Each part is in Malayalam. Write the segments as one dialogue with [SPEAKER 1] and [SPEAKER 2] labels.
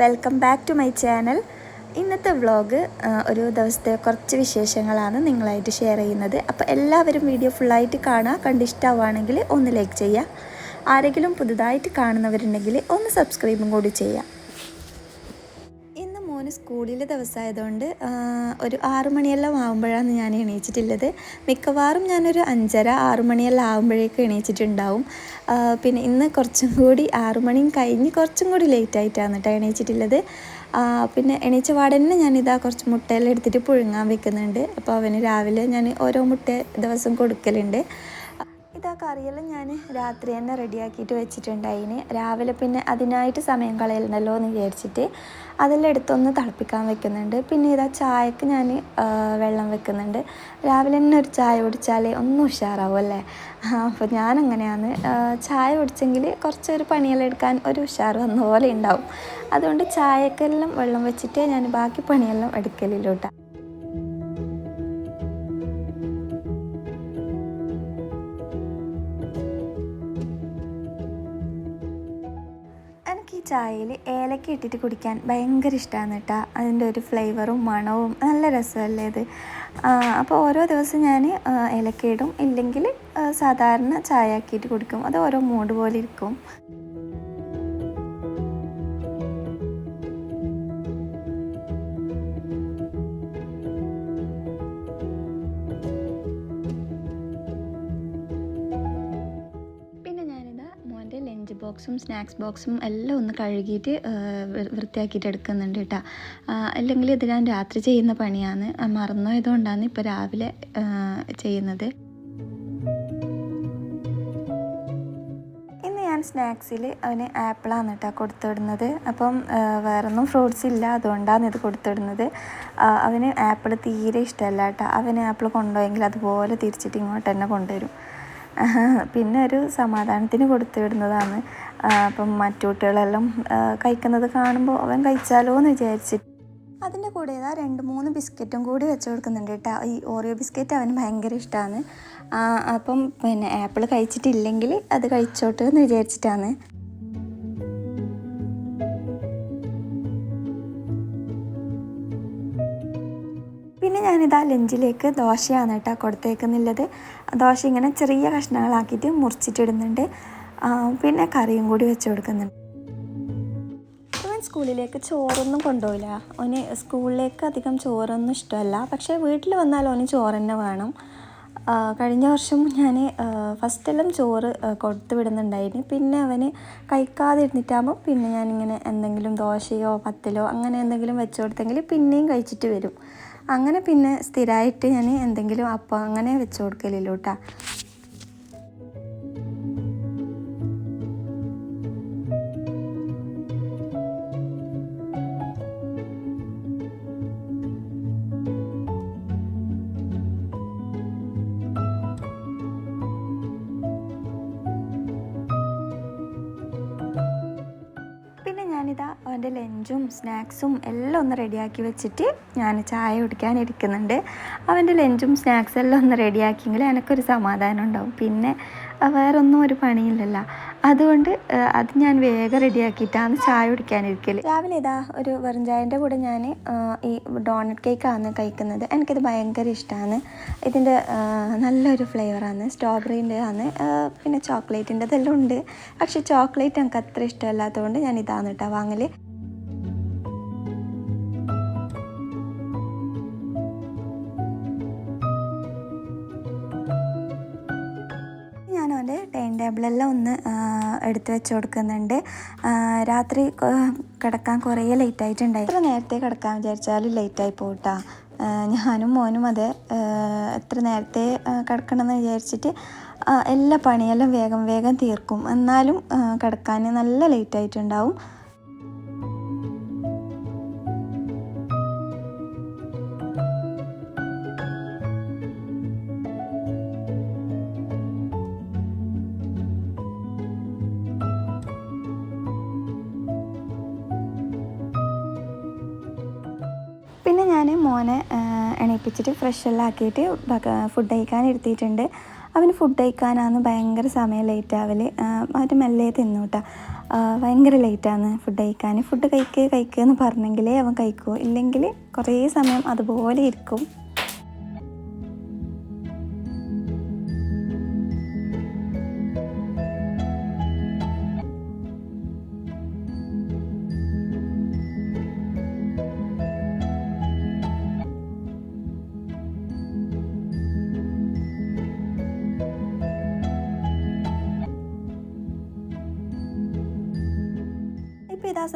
[SPEAKER 1] Welcome back to my channel ഇന്നത്തെ വ്ളോഗ് ഒരു ദിവസത്തെ കുറച്ച് വിശേഷങ്ങളാണ് നിങ്ങളായിട്ട് ഷെയർ ചെയ്യുന്നത്. അപ്പോൾ എല്ലാവരും വീഡിയോ ഫുള്ളായിട്ട് കാണുക. കണ്ടിഷ്ടമാവുകയാണെങ്കിൽ ഒന്ന് ലൈക്ക് ചെയ്യുക. ആരെങ്കിലും പുതുതായിട്ട് കാണുന്നവരുണ്ടെങ്കിൽ ഒന്ന് സബ്സ്ക്രൈബും കൂടി ഇന്ന് സ്കൂളിലെ ദിവസമായതുകൊണ്ട് ഒരു ആറു മണിയെല്ലാം ആകുമ്പോഴാണ് ഞാൻ എണീച്ചിട്ടുള്ളത്. മിക്കവാറും ഞാനൊരു അഞ്ചര ആറു മണിയെല്ലാം ആകുമ്പോഴേക്കും എണീച്ചിട്ടുണ്ടാവും. പിന്നെ ഇന്ന് കുറച്ചും കൂടി ആറു മണിയും കഴിഞ്ഞ് കുറച്ചും കൂടി ലേറ്റ് ആയിട്ടാണ് കേട്ടോ എണീച്ചിട്ടുള്ളത്. പിന്നെ എണീച്ച പാടന്നെ ഞാനിതാ കുറച്ച് മുട്ടയെല്ലാം എടുത്തിട്ട് പുഴുങ്ങാൻ വെക്കുന്നുണ്ട്. അപ്പോൾ അവന് രാവിലെ ഞാൻ ഓരോ മുട്ട ദിവസം കൊടുക്കലുണ്ട്. ഇതാ കറിയെല്ലാം ഞാൻ രാത്രി തന്നെ റെഡിയാക്കിയിട്ട് വെച്ചിട്ടുണ്ടായിന് രാവിലെ പിന്നെ അതിനായിട്ട് സമയം കളയലുണ്ടല്ലോ എന്ന് വിചാരിച്ചിട്ട് അതെല്ലാം എടുത്തൊന്ന് തിളപ്പിക്കാൻ വെക്കുന്നുണ്ട്. പിന്നെ ഇതാ ചായക്ക് ഞാൻ വെള്ളം വെക്കുന്നുണ്ട്. രാവിലെ തന്നെ ഒരു ചായ കുടിച്ചാലേ ഒന്നും ഉഷാറാവും അല്ലേ? അപ്പോൾ ഞാനങ്ങനെയാണ് ചായ കുടിച്ചെങ്കിൽ കുറച്ചൊരു പണിയെല്ലാം എടുക്കാൻ ഒരു ഉഷാർ വന്ന പോലെ ഉണ്ടാവും. അതുകൊണ്ട് ചായക്കെല്ലാം വെള്ളം വെച്ചിട്ട് ഞാൻ ബാക്കി പണിയെല്ലാം എടുക്കലില്ലോട്ടാ ചായയിൽ ഏലക്ക ഇട്ടിട്ട് കുടിക്കാൻ ഭയങ്കര ഇഷ്ടമാണ് കേട്ടോ. അതിന്റെ ഒരു ഫ്ലേവറും മണവും നല്ല രസമല്ലേ ഇത്. അപ്പോൾ ഓരോ ദിവസം ഞാൻ ഏലക്ക ഇടും. ഇല്ലെങ്കിൽ സാധാരണ ചായ ആക്കിയിട്ട് കുടിക്കും. അത് ഓരോ മൂഡ് പോലെ ഇരിക്കും. ബോക്സും സ്നാക്സ് ബോക്സും എല്ലാം ഒന്ന് കഴുകിയിട്ട് വൃത്തിയാക്കിയിട്ട് എടുക്കുന്നുണ്ട് കേട്ടോ. അല്ലെങ്കിൽ ഇത് ഞാൻ രാത്രി ചെയ്യുന്ന പണിയാണ്. ആ, മറന്നുപോയതുകൊണ്ടാണ് ഇപ്പോൾ രാവിലെ ചെയ്യുന്നത്. ഞാൻ സ്നാക്സിൽ അവന് ആപ്പിളാണ് കേട്ടോ കൊടുത്തുവിടുന്നത് അപ്പം വേറൊന്നും ഫ്രൂട്ട്സ് ഇല്ല. അതുകൊണ്ടാണ് ഇത് കൊടുത്തുവിടുന്നത് അവന് ആപ്പിൾ തീരെ ഇഷ്ടമല്ല കേട്ടോ. അവന് ആപ്പിൾ കൊണ്ടുപോയെങ്കിൽ അതുപോലെ തിരിച്ചിട്ട് ഇങ്ങോട്ട് തന്നെ കൊണ്ടുവരും. പിന്നെ ഒരു സമാധാനത്തിന് കൊടുത്തു വിടുന്നതാണ്. അപ്പം മറ്റു കുട്ടികളെല്ലാം കഴിക്കുന്നത് കാണുമ്പോൾ അവൻ കഴിച്ചാലോ എന്ന് വിചാരിച്ചിട്ട് അതിന്റെ കൂടെ ഇതാ രണ്ട് മൂന്ന് ബിസ്ക്കറ്റും കൂടി വെച്ച് കൊടുക്കുന്നുണ്ട് കേട്ടോ. ഈ ഓറിയോ ബിസ്ക്കറ്റ് അവന് ഭയങ്കര ഇഷ്ടമാണ് അപ്പം പിന്നെ ആപ്പിൾ കഴിച്ചിട്ടില്ലെങ്കിൽ അത് കഴിച്ചോട്ടെ എന്ന് വിചാരിച്ചിട്ടാണ്. പിന്നെ ഞാനിതാ ലഞ്ചിലേക്ക് ദോശയാണ് കേട്ടോ കൊടുത്തേക്കുന്നുള്ളത്. ദോശ ഇങ്ങനെ ചെറിയ കഷ്ണങ്ങളാക്കിയിട്ട് മുറിച്ചിട്ടിടുന്നുണ്ട്. പിന്നെ കറിയും കൂടി വെച്ച് കൊടുക്കുന്നുണ്ട്. അവൻ സ്കൂളിലേക്ക് ചോറൊന്നും കൊണ്ടുപോയില്ല. അവന് സ്കൂളിലേക്ക് അധികം ചോറൊന്നും ഇഷ്ടമല്ല. പക്ഷേ വീട്ടിൽ വന്നാൽ അവന് ചോറ് തന്നെ വേണം കഴിഞ്ഞ വർഷം ഞാൻ ഫസ്റ്റെല്ലാം ചോറ് കൊടുത്തു വിടുന്നുണ്ടായിരുന്നു. പിന്നെ അവന് കഴിക്കാതെ ഇരുന്നിട്ടാകുമ്പോൾ പിന്നെ ഞാനിങ്ങനെ എന്തെങ്കിലും ദോശയോ പത്തലോ അങ്ങനെ എന്തെങ്കിലും വെച്ച് കൊടുത്തെങ്കിൽ പിന്നെയും കഴിച്ചിട്ട് വരും. അങ്ങനെ പിന്നെ സ്ഥിരമായിട്ട് ഞാൻ എന്തെങ്കിലും അപ്പം അങ്ങനെ വെച്ച് കൊടുക്കലില്ല കേട്ടോ. ലഞ്ചും സ്നാക്സും എല്ലാം ഒന്ന് റെഡിയാക്കി വെച്ചിട്ട് ഞാൻ ചായ കുടിക്കാൻ ഇരിക്കുന്നുണ്ട്. അവന്റെ ലഞ്ചും സ്നാക്സും എല്ലാം ഒന്ന് റെഡിയാക്കിയെങ്കിൽ എനിക്കൊരു സമാധാനം ഉണ്ടാവും. പിന്നെ വേറൊന്നും ഒരു പണിയില്ലല്ലോ. അതുകൊണ്ട് അത് ഞാൻ വേഗം റെഡിയാക്കിയിട്ടാണ് ചായ കുടിക്കാനിരിക്കൽ രാവിലെ ഇതാ ഒരു വെറും ചായന്റെ കൂടെ ഞാൻ ഈ ഡോണറ്റ് കേക്കാണ് കഴിക്കുന്നത്. എനിക്കിത് ഭയങ്കര ഇഷ്ടമാണ് ഇതിന്റെ നല്ലൊരു ഫ്ലേവറാണ്. സ്ട്രോബെറിന്റെ ആണ്. പിന്നെ ചോക്ലേറ്റിന്റെ ഇതെല്ലാം ഉണ്ട്. പക്ഷേ ചോക്ലേറ്റ് എനിക്ക് അത്ര ഇഷ്ടമല്ലാത്തതുകൊണ്ട് ഞാൻ ഇതാണ് കേട്ടോ വാങ്ങൽ ടേബിളെല്ലാം ഒന്ന് എടുത്ത് വെച്ച് കൊടുക്കുന്നുണ്ട്. രാത്രി കിടക്കാൻ കുറേ ലേറ്റ് ആയിട്ടുണ്ടായി എത്ര നേരത്തെ കിടക്കാൻ വിചാരിച്ചാലും ലേറ്റായി പോട്ടാ ഞാനും മോനും അതെ എത്ര നേരത്തെ കിടക്കണമെന്ന് വിചാരിച്ചിട്ട് എല്ലാ പണിയെല്ലാം വേഗം വേഗം തീർക്കും. എന്നാലും കിടക്കാൻ നല്ല ലേറ്റ് ആയിട്ടുണ്ടാവും ഞാൻ മോനെ എണീപ്പിച്ചിട്ട് ഫ്രഷ് എല്ലാം ആക്കിയിട്ട് ഫുഡ് കഴിക്കാൻ ഇരുത്തിയിട്ടുണ്ട്. അവന് ഫുഡ് കഴിക്കാനാണ് ഭയങ്കര സമയം ലേറ്റ് ആവൽ അവന് മെല്ലെ തിന്നൂട്ടാ ഭയങ്കര ലേറ്റാണ് ഫുഡ് കഴിക്കാൻ. ഫുഡ് കഴിക്കുക കഴിക്കുക എന്ന് പറഞ്ഞെങ്കിലേ അവൻ കഴിക്കൂ. ഇല്ലെങ്കിൽ കുറേ സമയം അതുപോലെ ഇരിക്കും.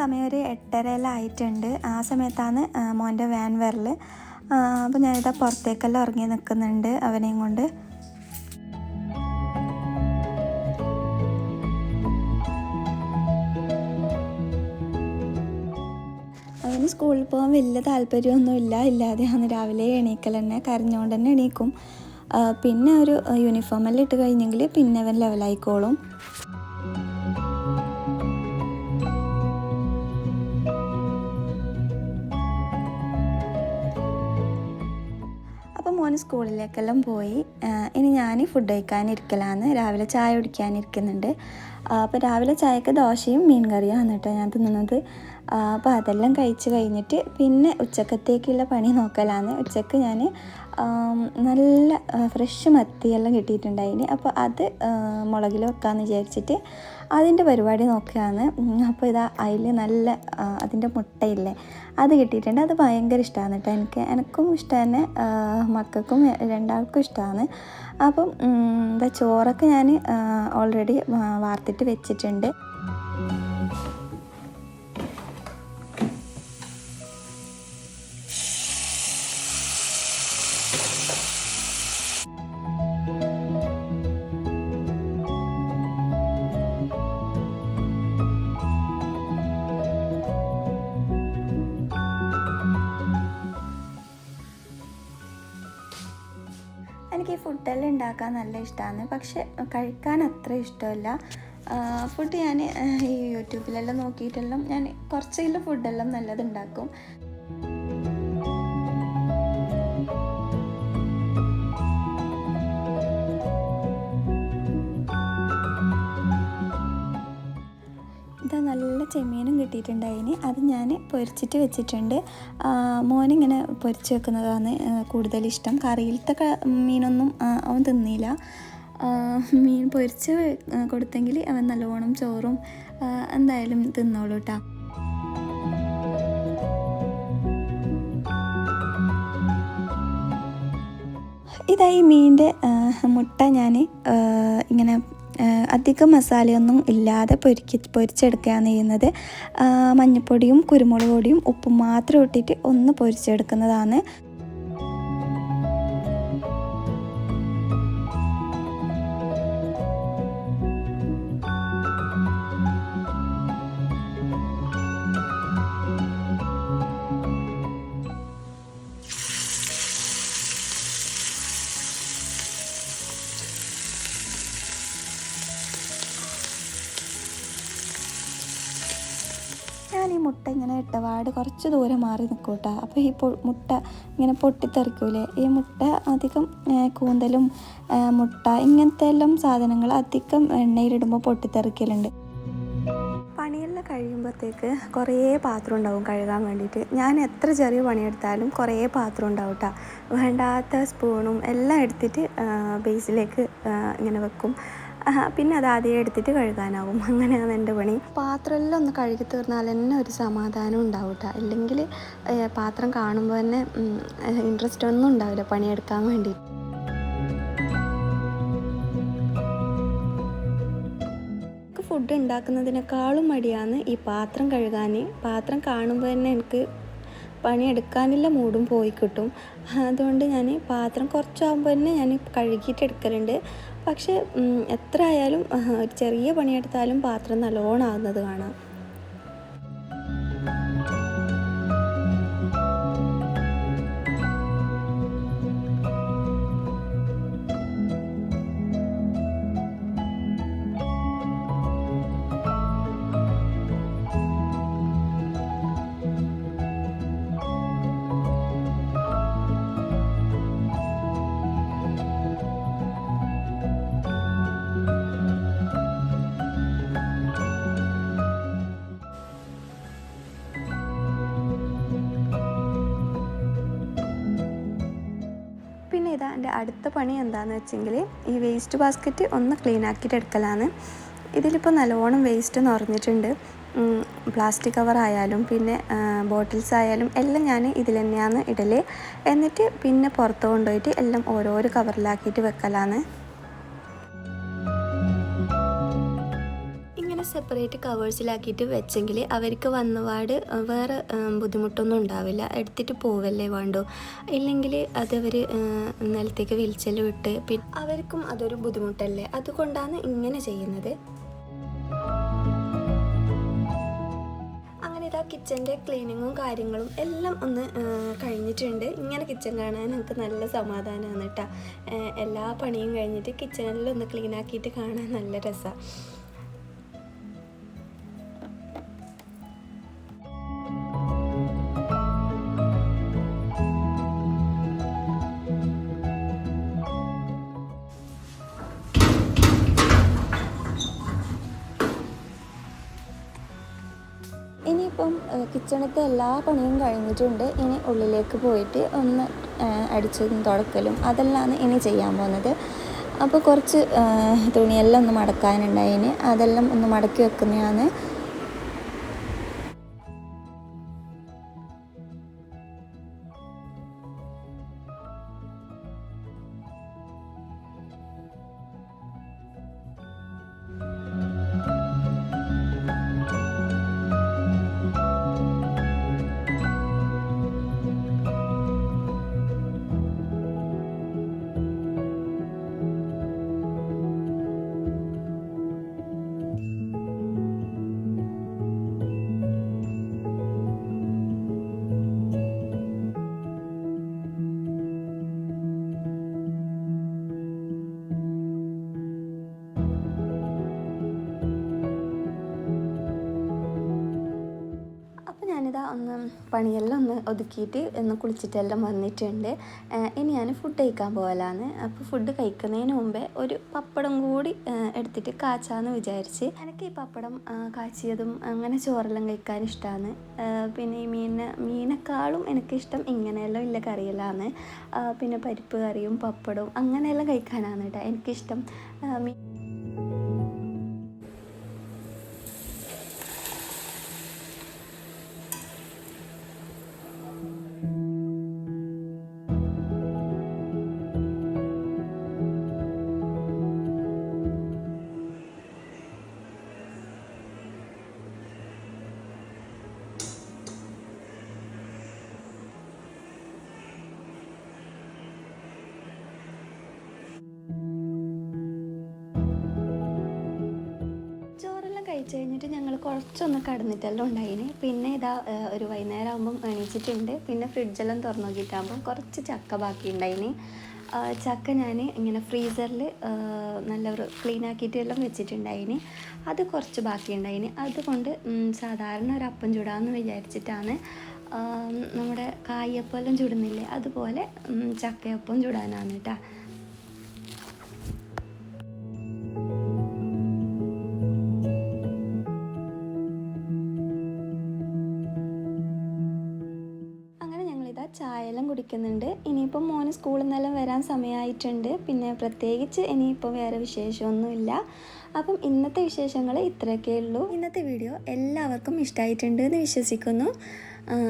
[SPEAKER 1] സമയം ഒരു എട്ടരയെല്ലാം ആയിട്ടുണ്ട് ആ സമയത്താണ് മോന്റെ വാൻ വരൽ അപ്പോൾ ഞാനിതാ പുറത്തേക്കെല്ലാം ഇറങ്ങി നിൽക്കുന്നുണ്ട് അവനെയും കൊണ്ട്. അവന് സ്കൂളിൽ പോകാൻ വലിയ താല്പര്യമൊന്നുമില്ല. ഇല്ലാതെയാണ് രാവിലെ എണീക്കൽ തന്നെ കരഞ്ഞുകൊണ്ട് തന്നെ എണീക്കും. പിന്നെ ഒരു യൂണിഫോമെല്ലാം ഇട്ട് കഴിഞ്ഞെങ്കിൽ പിന്നെ അവൻ ലെവലായിക്കോളും സ്കൂളിലേക്കെല്ലാം പോയി. ഇനി ഞാൻ ഫുഡ് കഴിക്കാനിരിക്കലാന്ന് രാവിലെ ചായ കുടിക്കാനിരിക്കുന്നുണ്ട്. അപ്പോൾ രാവിലെ ചായക്ക് ദോശയും മീൻ കറിയാണ് കേട്ടോ ഞാൻ തിന്നുന്നത്. അപ്പോൾ അതെല്ലാം കഴിച്ച് കഴിഞ്ഞിട്ട് പിന്നെ ഉച്ചക്കത്തേക്കുള്ള പണി നോക്കലാന്ന്. ഉച്ചയ്ക്ക് ഞാൻ നല്ല ഫ്രഷ് മത്തിയെല്ലാം കിട്ടിയിട്ടുണ്ടായിന്. അപ്പോൾ അത് മുളകിൽ വെക്കാമെന്ന് വിചാരിച്ചിട്ട് അതിന്റെ പരിപാടി നോക്കുകയാണ് അപ്പോൾ ഇതാ അതിൽ നല്ല അതിന്റെ മുട്ടയില്ലേ അത് കിട്ടിയിട്ടുണ്ട്. അത് ഭയങ്കര ഇഷ്ടമാണ് കേട്ടോ എനിക്ക്. എനിക്കും ഇഷ്ടം തന്നെ ആ, മക്കൾക്കും രണ്ടാൾക്കും ഇഷ്ടമാണ് അപ്പം എന്താ ചോറൊക്കെ ഞാൻ ഓൾറെഡി വാർത്തിട്ട് വെച്ചിട്ടുണ്ട്. എനിക്ക് ഈ ഫുഡെല്ലാം ഉണ്ടാക്കാൻ നല്ല ഇഷ്ടമാണ് പക്ഷെ കഴിക്കാൻ അത്ര ഇഷ്ടമല്ല. ഫുഡ് ഞാൻ ഈ യൂട്യൂബിലെല്ലാം നോക്കിയിട്ടെല്ലാം ഞാൻ കുറച്ചെങ്കിലും ഫുഡെല്ലാം നല്ലത് ചെമ്മീനും കിട്ടിയിട്ടുണ്ടായിന്. അത് ഞാൻ പൊരിച്ചിട്ട് വെച്ചിട്ടുണ്ട്. മോനിങ്ങനെ പൊരിച്ച് വെക്കുന്നതാണ് കൂടുതലിഷ്ടം. കറിയിലത്തെ മീനൊന്നും അവൻ തിന്നില്ല. മീൻ പൊരിച്ച് കൊടുത്തെങ്കിൽ അവൻ നല്ലോണം ചോറും എന്തായാലും തിന്നോളൂ കേട്ടോ ഇതായി മീനിന്റെ മുട്ട ഞാൻ ഇങ്ങനെ അധികം മസാലയൊന്നും ഇല്ലാതെ പൊരിക്കി പൊരിച്ചെടുക്കുകയാണ് ചെയ്യുന്നത്. മഞ്ഞൾപ്പൊടിയും കുരുമുളക് പൊടിയും ഉപ്പും മാത്രം ഇട്ടിട്ട് ഒന്ന് പൊരിച്ചെടുക്കുന്നതാണ്. ഈ മുട്ട ഇങ്ങനെ ഇട്ടപാട് കുറച്ച് ദൂരെ മാറി നിൽക്കും കേട്ടോ അപ്പോൾ ഈ മുട്ട ഇങ്ങനെ പൊട്ടിത്തെറിക്കൂലേ? ഈ മുട്ട അധികം കൂന്തലും മുട്ട ഇങ്ങനത്തെ എല്ലാം സാധനങ്ങൾ അധികം എണ്ണയിലിടുമ്പോൾ പൊട്ടിത്തെറിക്കലുണ്ട്. പണിയെല്ലാം കഴിയുമ്പോഴത്തേക്ക് കുറേ പാത്രം ഉണ്ടാവും കഴുകാൻ വേണ്ടിയിട്ട്. ഞാൻ എത്ര ചെറിയ പണിയെടുത്താലും കുറേ പാത്രം ഉണ്ടാവും കേട്ടോ വേണ്ടാത്ത സ്പൂണും എല്ലാം എടുത്തിട്ട് ബേസിലേക്ക് ഇങ്ങനെ വെക്കും. പിന്നെ അത് ആദ്യം എടുത്തിട്ട് കഴുകാനാവും. അങ്ങനെയാണ് എന്റെ പണി. പാത്രമെല്ലാം ഒന്ന് കഴുകി തീർന്നാൽ തന്നെ ഒരു സമാധാനം ഉണ്ടാവും കേട്ടോ അല്ലെങ്കിൽ പാത്രം കാണുമ്പോൾ തന്നെ ഇൻട്രസ്റ്റ് ഒന്നും ഉണ്ടാവില്ല പണിയെടുക്കാൻ വേണ്ടി. ഫുഡ് ഉണ്ടാക്കുന്നതിനേക്കാളും മടിയാണ് ഈ പാത്രം കഴുകാൻ. പാത്രം കാണുമ്പോൾ തന്നെ എനിക്ക് പണിയെടുക്കാനുള്ള മൂടും പോയി കിട്ടും. അതുകൊണ്ട് ഞാൻ പാത്രം കുറച്ചാകുമ്പോൾ തന്നെ ഞാൻ കഴുകിയിട്ട് എടുക്കലുണ്ട്. പക്ഷേ എത്ര ആയാലും ചെറിയ പണിയെടുത്താലും പാത്രം നല്ലോണം ആകുന്നത് കാണാം.
[SPEAKER 2] എന്റെ അടുത്ത പണി എന്താണെന്ന് വെച്ചെങ്കിൽ ഈ വേസ്റ്റ് ബാസ്ക്കറ്റ് ഒന്ന് ക്ലീൻ ആക്കിയിട്ട് എടുക്കലാണ്. ഇതിലിപ്പോൾ നല്ലോണം വേസ്റ്റ് നിറഞ്ഞിട്ടുണ്ട് പ്ലാസ്റ്റിക് കവർ ആയാലും പിന്നെ ബോട്ടിൽസ് ആയാലും എല്ലാം ഞാൻ ഇതിൽ തന്നെയാണ് ഇടൽ എന്നിട്ട് പിന്നെ പുറത്ത് കൊണ്ടുപോയിട്ട് എല്ലാം ഓരോരോ കവറിലാക്കിയിട്ട് വെക്കലാണ്. സെപ്പറേറ്റ് കവേഴ്സിലാക്കിയിട്ട് വെച്ചെങ്കിൽ അവർക്ക് വന്നപാട് വേറെ ബുദ്ധിമുട്ടൊന്നും ഉണ്ടാവില്ല. എടുത്തിട്ട് പോവല്ലേ വേണ്ടോ. ഇല്ലെങ്കിൽ അതവർ നിലത്തേക്ക് വിളിച്ചെല്ലാം വിട്ട് പിന്നെ അവർക്കും അതൊരു ബുദ്ധിമുട്ടല്ലേ? അതുകൊണ്ടാണ് ഇങ്ങനെ ചെയ്യുന്നത്. ഇതാ കിച്ചന്റെ ക്ലീനിങ്ങും കാര്യങ്ങളും എല്ലാം ഒന്ന് കഴിഞ്ഞിട്ടുണ്ട്. ഇങ്ങനെ കിച്ചൺ കാണാൻ നമുക്ക് നല്ല സമാധാനമാണ് കേട്ടോ. എല്ലാ പണിയും കഴിഞ്ഞിട്ട് കിച്ചണിലൊന്ന് ക്ലീനാക്കിയിട്ട് കാണാൻ നല്ല രസമാണ്
[SPEAKER 1] കിച്ചണത്തെ എല്ലാ പണിയും കഴിഞ്ഞിട്ടുണ്ട്. ഇനി ഉള്ളിലേക്ക് പോയിട്ട് ഒന്ന് അടിച്ചതും തുടക്കലും അതെല്ലാമാണ് ഇനി ചെയ്യാൻ പോകുന്നത് അപ്പോൾ കുറച്ച് തുണിയെല്ലാം ഒന്ന് മടക്കാനുണ്ടായിന്. അതെല്ലാം ഒന്ന് മടക്കി വെക്കുന്നതാണ്.
[SPEAKER 2] പണിയെല്ലാം ഒന്ന് ഒതുക്കിയിട്ട് ഒന്ന് കുളിച്ചിട്ടെല്ലാം വന്നിട്ടുണ്ട്. ഇനി ഞാൻ ഫുഡ് കഴിക്കാൻ പോകലാണ് അപ്പോൾ ഫുഡ് കഴിക്കുന്നതിന് മുമ്പേ ഒരു പപ്പടം കൂടി എടുത്തിട്ട് കാച്ചാന്ന് വിചാരിച്ച്. എനിക്ക് ഈ പപ്പടം കാച്ചിയതും അങ്ങനെ ചോറെല്ലാം കഴിക്കാൻ ഇഷ്ടമാണ് പിന്നെ ഈ മീൻ മീനേക്കാളും എനിക്കിഷ്ടം ഇങ്ങനെയെല്ലാം ഇല്ല കറിയെല്ലാമാണ് പിന്നെ പരിപ്പ് കറിയും പപ്പടവും അങ്ങനെയെല്ലാം കഴിക്കാനാണ് കേട്ടോ എനിക്കിഷ്ടം. മീൻ കഴിച്ച് കഴിഞ്ഞിട്ട് ഞങ്ങൾ കുറച്ചൊന്ന് കടന്നിട്ടെല്ലാം ഉണ്ടായിന്. പിന്നെ ഇതാ ഒരു വൈകുന്നേരം ആകുമ്പം എണീച്ചിട്ടുണ്ട്. പിന്നെ ഫ്രിഡ്ജെല്ലാം തുറന്നു നോക്കിയിട്ടാകുമ്പം കുറച്ച് ചക്ക ബാക്കി ഉണ്ടായിന്. ചക്ക ഞാൻ ഇങ്ങനെ ഫ്രീസറിൽ നല്ല ക്ലീൻ ആക്കിയിട്ട് എല്ലാം വെച്ചിട്ടുണ്ടായിന്. അത് കുറച്ച് ബാക്കി ഉണ്ടായിന്. അതുകൊണ്ട് സാധാരണ ഒരു അപ്പം ചൂടാമെന്ന് വിചാരിച്ചിട്ടാണ് നമ്മുടെ കായപ്പം എല്ലാം ചുടുന്നില്ലേ? അതുപോലെ ചക്കയപ്പം ചുടാനാണ് കേട്ടോ ചായയെല്ലാം ഇനിയിപ്പോൾ ഇനിയിപ്പം മോന് സ്കൂളിൽ നിന്നെല്ലാം വരാൻ സമയമായിട്ടുണ്ട്. പിന്നെ പ്രത്യേകിച്ച് ഇനിയിപ്പോൾ വേറെ വിശേഷമൊന്നുമില്ല. അപ്പം ഇന്നത്തെ വിശേഷങ്ങൾ ഇത്രയൊക്കെ ഉള്ളൂ. ഇന്നത്തെ വീഡിയോ എല്ലാവർക്കും ഇഷ്ടമായിട്ടുണ്ട് എന്ന് വിശ്വസിക്കുന്നു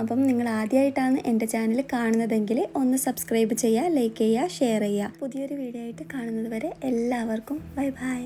[SPEAKER 2] അപ്പം നിങ്ങൾ ആദ്യമായിട്ടാണ് എന്റെ ചാനൽ കാണുന്നതെങ്കിൽ ഒന്ന് സബ്സ്ക്രൈബ് ചെയ്യുക ലൈക്ക് ചെയ്യുക ഷെയർ ചെയ്യുക. പുതിയൊരു വീഡിയോ ആയിട്ട് കാണുന്നത് വരെ എല്ലാവർക്കും ബൈ ബൈ.